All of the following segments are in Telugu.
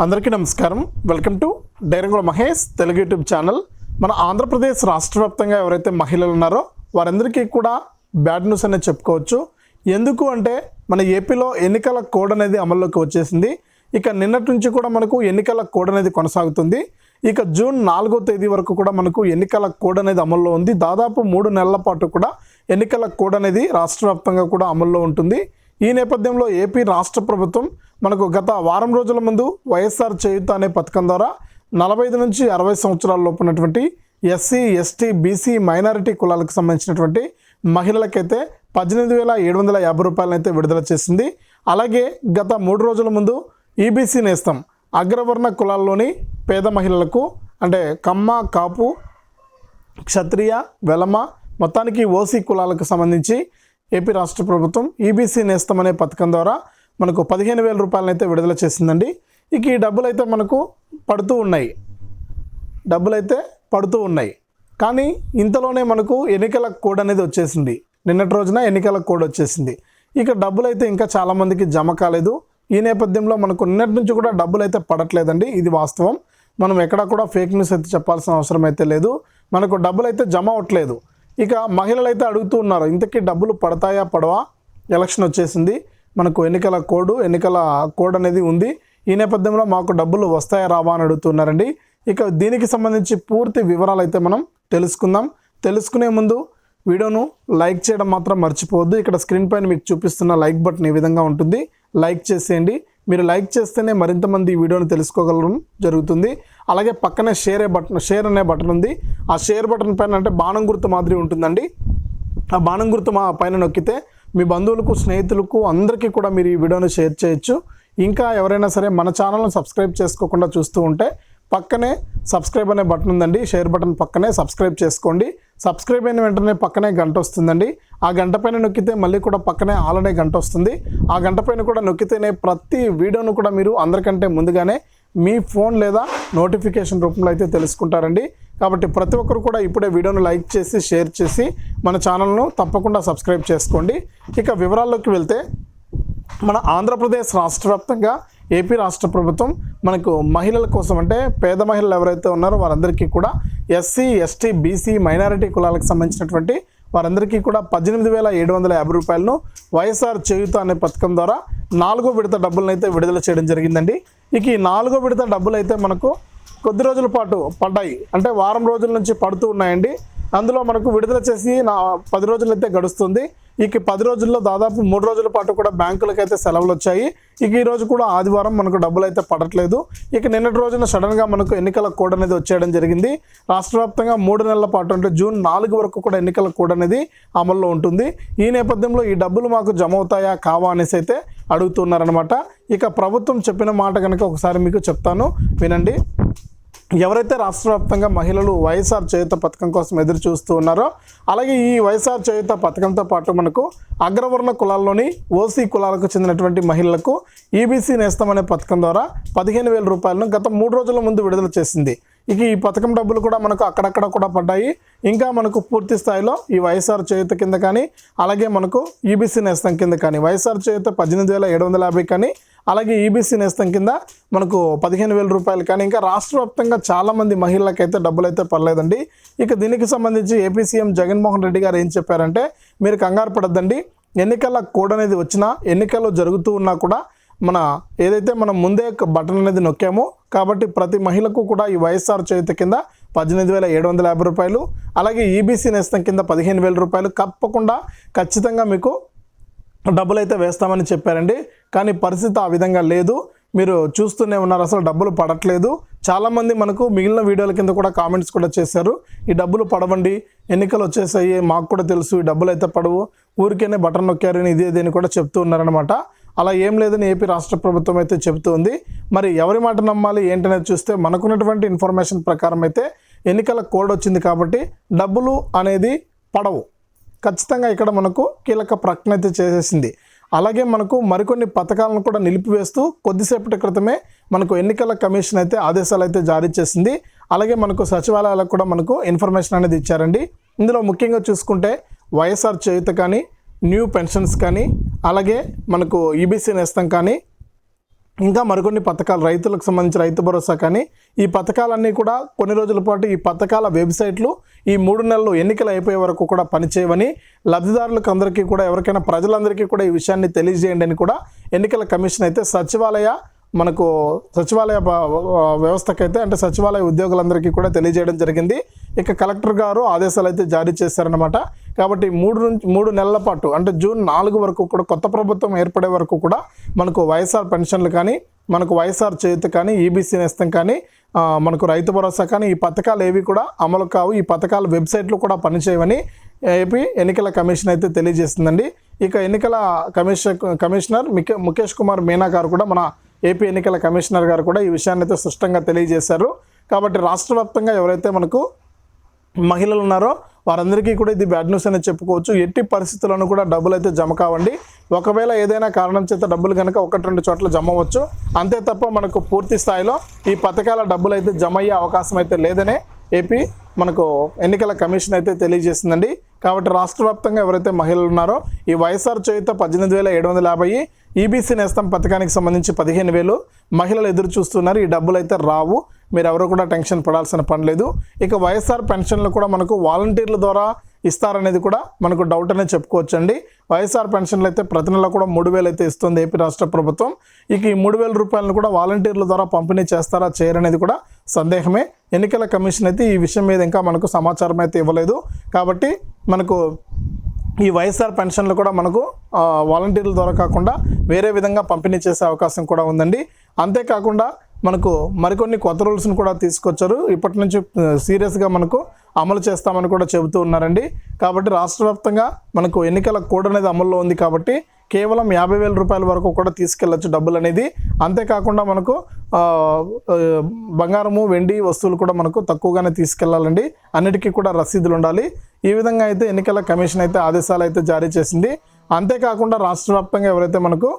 అందరికీ నమస్కారం. Welcome to డైరంగుల Mahesh Telugu YouTube channel. మన ఆంధ్రప్రదేశ్ రాష్ట్ర వ్యాప్తంగా ఎవరైతే మహిళలు ఉన్నారో వారందరికీ కూడా బ్యాడ్ న్యూస్ అనేది చెప్పుకోవచ్చు. ఎందుకు అంటే మన ఏపీలో ఎన్నికల కోడ్ అనేది అమల్లోకి వచ్చేసింది. ఇక నిన్నటి నుంచి కూడా మనకు ఎన్నికల కోడ్ అనేది కొనసాగుతుంది. ఇక జూన్ నాలుగో తేదీ వరకు కూడా మనకు ఎన్నికల కోడ్ అనేది అమల్లో ఉంది. దాదాపు మూడు నెలల పాటు కూడా ఎన్నికల కోడ్ అనేది రాష్ట్ర వ్యాప్తంగా కూడా అమల్లో ఉంటుంది. ఈ నేపథ్యంలో ఏపీ రాష్ట్ర ప్రభుత్వం మనకు గత వారం రోజుల ముందు వైఎస్ఆర్ చేయుత అనే పథకం ద్వారా నలభై ఐదు నుంచి అరవై సంవత్సరాల లోపు ఎస్సీ ఎస్టీ బీసీ మైనారిటీ కులాలకు సంబంధించినటువంటి మహిళలకైతే పద్దెనిమిది వేల ఏడు వందల యాభై రూపాయలను అయితే విడుదల చేసింది. అలాగే గత మూడు రోజుల ముందు ఈబీసీ నేస్తం అగ్రవర్ణ కులాల్లోని పేద మహిళలకు అంటే కమ్మ కాపు క్షత్రియ వెలమ మొత్తానికి ఓసీ కులాలకు సంబంధించి ఏపీ రాష్ట్ర ప్రభుత్వం ఈబీసీ నేస్తం అనే పథకం ద్వారా మనకు పదిహేను వేల రూపాయలనైతే విడుదల చేసిందండి. ఇక ఈ డబ్బులు అయితే మనకు పడుతూ ఉన్నాయి. డబ్బులు అయితే పడుతూ ఉన్నాయి. కానీ ఇంతలోనే మనకు ఎన్నికల కోడ్ అనేది వచ్చేసింది. నిన్నటి రోజున ఎన్నికల కోడ్ వచ్చేసింది. ఇక డబ్బులు అయితే ఇంకా చాలామందికి జమ కాలేదు. ఈ నేపథ్యంలో మనకు నిన్నటి నుంచి కూడా డబ్బులు అయితే పడట్లేదండి. ఇది వాస్తవం. మనం ఎక్కడా కూడా ఫేక్ న్యూస్ అయితే చెప్పాల్సిన అవసరం అయితే లేదు. మనకు డబ్బులు అయితే జమ అవ్వట్లేదు. ఇక మహిళలు అయితే అడుగుతూ ఉన్నారు ఇంతకీ డబ్బులు పడతాయా పడవా? ఎలక్షన్ వచ్చేసింది. మనకు ఎన్నికల కోడ్ ఎన్నికల కోడ్ అనేది ఉంది. ఈ నేపథ్యంలో మాకు డబ్బులు వస్తాయా రావా అని అడుగుతున్నారండి. ఇక దీనికి సంబంధించి పూర్తి వివరాలు అయితే మనం తెలుసుకుందాం. తెలుసుకునే ముందు వీడియోను లైక్ చేయడం మాత్రం మర్చిపోవద్దు. ఇక్కడ స్క్రీన్ పైన మీకు చూపిస్తున్న లైక్ బటన్ ఈ విధంగా ఉంటుంది. లైక్ చేసేయండి. మీరు లైక్ చేస్తేనే మరింత మంది ఈ వీడియోని తెలుసుకోగలడం జరుగుతుంది. అలాగే పక్కనే షేర్ బటన్ షేర్ అనే బటన్ ఉంది. ఆ షేర్ బటన్ పైన అంటే బాణం గుర్తు మాదిరి ఉంటుందండి. ఆ బాణం గుర్తు మా పైన నొక్కితే మీ బంధువులకు స్నేహితులకు అందరికీ కూడా మీరు ఈ వీడియోని షేర్ చేయొచ్చు. ఇంకా ఎవరైనా సరే మన ఛానల్ను సబ్స్క్రైబ్ చేసుకోకుండా చూస్తూ ఉంటే పక్కనే సబ్స్క్రైబ్ అనే బటన్ ఉందండి. షేర్ బటన్ పక్కనే సబ్స్క్రైబ్ చేసుకోండి. సబ్స్క్రైబ్ అయిన వెంటనే పక్కనే గంట వస్తుందండి. ఆ గంట పైన నొక్కితే మళ్ళీ కూడా పక్కనే ఆలనే గంట వస్తుంది. ఆ గంట పైన కూడా నొక్కితేనే ప్రతి వీడియోను కూడా మీరు అందరికంటే ముందుగానే మీ ఫోన్ లేదా నోటిఫికేషన్ రూపంలో అయితే తెలుసుకుంటారండి. కాబట్టి ప్రతి ఒక్కరు కూడా ఇప్పుడే వీడియోను లైక్ చేసి షేర్ చేసి మన ఛానల్ను తప్పకుండా సబ్స్క్రైబ్ చేసుకోండి. ఇక వివరాల్లోకి వెళ్తే మన ఆంధ్రప్రదేశ్ రాష్ట్ర వ్యాప్తంగా ఏపీ రాష్ట్ర ప్రభుత్వం మనకు మహిళల కోసం అంటే పేద మహిళలు ఎవరైతే ఉన్నారో వారందరికీ కూడా ఎస్సీ ఎస్టీ బీసీ మైనారిటీ కులాలకు సంబంధించినటువంటి వారందరికీ కూడా పద్దెనిమిది వేల ఏడు వందల యాభై రూపాయలను వైఎస్ఆర్ చేయుత అనే పథకం ద్వారా నాలుగో విడత డబ్బులను అయితే విడుదల చేయడం జరిగిందండి. ఇక ఈ నాలుగో విడత డబ్బులు అయితే మనకు కొద్ది రోజుల పాటు పడ్డాయి. అంటే వారం రోజుల నుంచి పడుతూ ఉన్నాయండి. అందులో మనకు విడుదల చేసి నా పది రోజులు అయితే గడుస్తుంది. ఇక పది రోజుల్లో దాదాపు మూడు రోజుల పాటు కూడా బ్యాంకులకు అయితే సెలవులు వచ్చాయి ఇక ఈ రోజు కూడా ఆదివారం మనకు డబ్బులు అయితే పడట్లేదు. ఇక నిన్నటి రోజున సడన్గా మనకు ఎన్నికల కోడ్ అనేది వచ్చేయడం జరిగింది. రాష్ట్ర వ్యాప్తంగా మూడు నెలల పాటు అంటే జూన్ నాలుగు వరకు కూడా ఎన్నికల కోడ్ అనేది అమల్లో ఉంటుంది. ఈ నేపథ్యంలో ఈ డబ్బులు మాకు జమ అవుతాయా కావా అనేసి అయితే అడుగుతున్నారనమాట ఇక ప్రభుత్వం చెప్పిన మాట కనుక ఒకసారి మీకు చెప్తాను. వినండి. ఎవరైతే రాష్ట్ర వ్యాప్తంగా మహిళలు వైఎస్ఆర్ చేయుత పథకం కోసం ఎదురు చూస్తూ ఉన్నారో అలాగే ఈ వైఎస్ఆర్ చేయుత పథకంతో పాటు మనకు అగ్రవర్ణ కులాల్లోని ఓసీ కులాలకు చెందినటువంటి మహిళలకు ఈబీసీ నేస్తం అనే పథకం ద్వారా పదిహేను వేల రూపాయలను గత మూడు రోజుల ముందు విడుదల చేసింది. ఇక ఈ పథకం డబ్బులు కూడా మనకు అక్కడక్కడ కూడా పడ్డాయి. ఇంకా మనకు పూర్తి స్థాయిలో ఈ వైఎస్ఆర్ చేయుత కింద కానీ అలాగే మనకు ఈబీసీ నేస్తం కింద కానీ వైఎస్ఆర్ చేయుత పద్దెనిమిది వేల ఏడు వందల యాభై కానీ అలాగే ఈబీసీ నేస్తం కింద మనకు పదిహేను వేల రూపాయలు కానీ ఇంకా రాష్ట్ర వ్యాప్తంగా చాలామంది మహిళలకైతే డబ్బులు అయితే పర్లేదండి ఇక దీనికి సంబంధించి ఏపీ సీఎం జగన్మోహన్ రెడ్డి గారు ఏం చెప్పారంటే మీరు కంగారు పడద్దండి. ఎన్నికల కోడ్ అనేది వచ్చినా ఎన్నికలు జరుగుతూ ఉన్నా కూడా మన ఏదైతే మనం ముందే బటన్ అనేది నొక్కామో కాబట్టి ప్రతి మహిళకు కూడా ఈ వైఎస్ఆర్ చేత కింద పద్దెనిమిది వేల ఏడు వందల యాభై రూపాయలు అలాగే ఈబీసీ నేస్తం కింద పదిహేను వేల రూపాయలు. తప్పకుండా ఖచ్చితంగా మీకు డబ్బులు అయితే వేస్తామని చెప్పారండి. కానీ పరిస్థితి ఆ విధంగా లేదు. మీరు చూస్తూనే ఉన్నారు అసలు డబ్బులు పడట్లేదు. చాలామంది మనకు మిగిలిన వీడియోల కింద కూడా కామెంట్స్ కూడా చేశారు. ఈ డబ్బులు పడవండి ఎన్నికలు వచ్చేసాయి మాకు కూడా తెలుసు ఈ డబ్బులు అయితే పడవు. ఊరికేనే బటన్ నొక్కారని ఇదే ఇదేని కూడా చెప్తూ ఉన్నారనమాట అలా ఏం లేదని ఏపీ రాష్ట్ర ప్రభుత్వం అయితే చెబుతుంది. మరి ఎవరి మాట నమ్మాలి ఏంటనేది చూస్తే మనకున్నటువంటి ఇన్ఫర్మేషన్ ప్రకారం అయితే ఎన్నికల కోడ్ వచ్చింది కాబట్టి డబ్బులు అనేది పడవు. ఖచ్చితంగా ఇక్కడ మనకు కీలక ప్రకటన అయితే చేసేసింది అలాగే మనకు మరికొన్ని పథకాలను కూడా నిలిపివేస్తూ కొద్దిసేపటి క్రితమే మనకు ఎన్నికల కమిషన్ అయితే ఆదేశాలు అయితే జారీ చేసింది. అలాగే మనకు సచివాలయాలకు కూడా మనకు ఇన్ఫర్మేషన్ అనేది ఇచ్చారండి. ఇందులో ముఖ్యంగా చూసుకుంటే వైఎస్ఆర్ చేయుత కానీ న్యూ పెన్షన్స్ కానీ అలాగే మనకు ఈబీసీ నేస్తం కానీ ఇంకా మరికొన్ని పథకాలు రైతులకు సంబంధించి రైతు భరోసా కానీ ఈ పథకాలన్నీ కూడా కొన్ని రోజుల పాటు ఈ పథకాల వెబ్సైట్లు ఈ మూడు నెలలు ఎన్నికలు అయిపోయే వరకు కూడా పనిచేయవని లబ్ధిదారులకు అందరికీ కూడా ఎవరికైనా ప్రజలందరికీ కూడా ఈ విషయాన్ని తెలియజేయండి అని కూడా ఎన్నికల కమిషన్ అయితే సచివాలయ మనకు సచివాలయ వ్యవస్థకైతే అంటే సచివాలయ ఉద్యోగులందరికీ కూడా తెలియజేయడం జరిగింది. ఇక కలెక్టర్ గారు ఆదేశాలు అయితే జారీ చేశారనమాట కాబట్టి మూడు నుంచి మూడు నెలల పాటు అంటే జూన్ నాలుగు వరకు కూడా కొత్త ప్రభుత్వం ఏర్పడే వరకు కూడా మనకు వైఎస్ఆర్ పెన్షన్లు కానీ మనకు వైఎస్ఆర్ చేతి కానీ ఈబీసీ నేస్తం కానీ మనకు రైతు భరోసా కానీ ఈ పథకాలు ఏవి కూడా అమలు కావు. ఈ పథకాల వెబ్సైట్లు కూడా పనిచేయవని ఏపీ ఎన్నికల కమిషన్ అయితే తెలియజేస్తుందండి. ఇక ఎన్నికల కమిషన్ కమిషనర్ ముఖేష్ కుమార్ మీనా గారు కూడా మన ఏపీ ఎన్నికల కమిషనర్ గారు కూడా ఈ విషయాన్ని అయితే స్పష్టంగా తెలియజేశారు. కాబట్టి రాష్ట్ర వ్యాప్తంగా ఎవరైతే మనకు మహిళలు ఉన్నారో వారందరికీ కూడా ఇది బ్యాడ్ న్యూస్ అనేది చెప్పుకోవచ్చు. ఎట్టి పరిస్థితుల్లోనూ కూడా డబ్బులు అయితే జమ కావండి. ఒకవేళ ఏదైనా కారణం చేత డబ్బులు కనుక ఒకటి రెండు చోట్ల జమ అవ్వచ్చు. అంతే తప్ప మనకు పూర్తి స్థాయిలో ఈ పథకాల డబ్బులు అయితే జమ అయ్యే అవకాశం అయితే లేదనే ఏపీ మనకు ఎన్నికల కమిషన్ అయితే తెలియజేసిందండి. కాబట్టి రాష్ట్ర వ్యాప్తంగా ఎవరైతే మహిళలు ఉన్నారో ఈ వైఎస్ఆర్ చేయుత పద్దెనిమిది వేల ఏడు వందల యాభై ఈబీసీ నేస్తం పథకానికి సంబంధించి పదిహేను వేలు మహిళలు ఎదురు చూస్తున్నారు. ఈ డబ్బులు అయితే రావు. మీరు ఎవరు కూడా టెన్షన్ పడాల్సిన పని లేదు. ఇక వైఎస్ఆర్ పెన్షన్లు కూడా మనకు వాలంటీర్ల ద్వారా ఇస్తారనేది కూడా మనకు డౌట్ అనేది చెప్పుకోవచ్చండి. వైఎస్ఆర్ పెన్షన్లు అయితే ప్రతి నెల కూడా మూడు వేలు అయితే ఇస్తుంది ఏపీ రాష్ట్ర ప్రభుత్వం. ఇక ఈ మూడు వేల రూపాయలను కూడా వాలంటీర్ల ద్వారా పంపిణీ చేస్తారా చేయరనేది కూడా సందేహమే. ఎన్నికల కమిషన్ అయితే ఈ విషయం మీద ఇంకా మనకు సమాచారం అయితే ఇవ్వలేదు. కాబట్టి మనకు ఈ వైఎస్ఆర్ పెన్షన్లు కూడా మనకు వాలంటీర్ల ద్వారా కాకుండా వేరే విధంగా పంపిణీ చేసే అవకాశం కూడా ఉందండి. అంతేకాకుండా మనకు మరికొన్ని కొత్త రూల్స్ని కూడా తీసుకొచ్చారు. ఇప్పటి నుంచి సీరియస్గా మనకు అమలు చేస్తామని కూడా చెబుతూ ఉన్నారండి. కాబట్టి రాష్ట్ర వ్యాప్తంగా మనకు ఎన్నికల కోడ్ అనేది అమల్లో ఉంది కాబట్టి కేవలం యాభై వేల రూపాయల వరకు కూడా తీసుకెళ్ళొచ్చు డబ్బులు అనేది. అంతేకాకుండా మనకు బంగారము వెండి వస్తువులు కూడా మనకు తక్కువగానే తీసుకెళ్ళాలండి. అన్నిటికీ కూడా రసీదులు ఉండాలి. ఈ విధంగా అయితే ఎన్నికల కమిషన్ అయితే ఆదేశాలు అయితే జారీ చేసింది. అంతేకాకుండా రాష్ట్ర వ్యాప్తంగా ఎవరైతే మనకు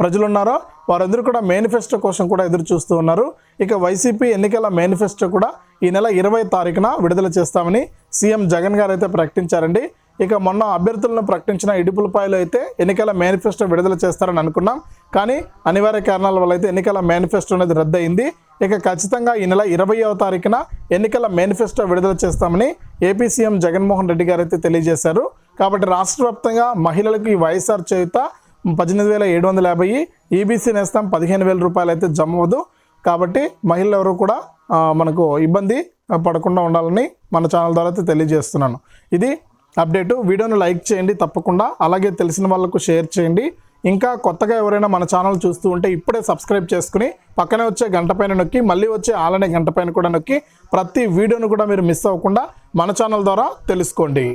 ప్రజలు ఉన్నారో వారందరూ కూడా మేనిఫెస్టో కోసం కూడా ఎదురు చూస్తూ ఉన్నారు. ఇక వైసీపీ ఎన్నికల మేనిఫెస్టో కూడా ఈ నెల ఇరవై తారీఖున విడుదల చేస్తామని సీఎం జగన్ గారు అయితే ప్రకటించారండి. ఇక మొన్న అభ్యర్థులను ప్రకటించిన ఇడుపులపాయలు అయితే ఎన్నికల మేనిఫెస్టో విడుదల చేస్తారని అనుకున్నాం. కానీ అనివార్య కారణాల వల్ల అయితే ఎన్నికల మేనిఫెస్టో అనేది రద్దయింది. ఇక ఖచ్చితంగా ఈ నెల ఇరవైవ తారీఖున ఎన్నికల మేనిఫెస్టో విడుదల చేస్తామని ఏపీ సీఎం జగన్మోహన్ రెడ్డి గారు అయితే తెలియజేశారు. కాబట్టి రాష్ట్ర వ్యాప్తంగా మహిళలకు ఈ వైఎస్ఆర్ చేయుత పద్దెనిమిది వేల ఏడు వందల యాభై ఈబీసీ నేస్తాం పదిహేను వేల రూపాయలు అయితే జమ అవ్వదు కాబట్టి మహిళలు ఎవరు కూడా మనకు ఇబ్బంది పడకుండా ఉండాలని మన ఛానల్ ద్వారా అయితే తెలియజేస్తున్నాను. ఇది అప్డేటు. వీడియోను లైక్ చేయండి తప్పకుండా. అలాగే తెలిసిన వాళ్ళకు షేర్ చేయండి. ఇంకా కొత్తగా ఎవరైనా మన ఛానల్ చూస్తూ ఉంటే ఇప్పుడే సబ్స్క్రైబ్ చేసుకుని పక్కనే వచ్చే గంట పైన నొక్కి మళ్ళీ వచ్చే ఆలనే గంట పైన కూడా నొక్కి ప్రతి వీడియోను కూడా మీరు మిస్ అవ్వకుండా మన ఛానల్ ద్వారా తెలుసుకోండి.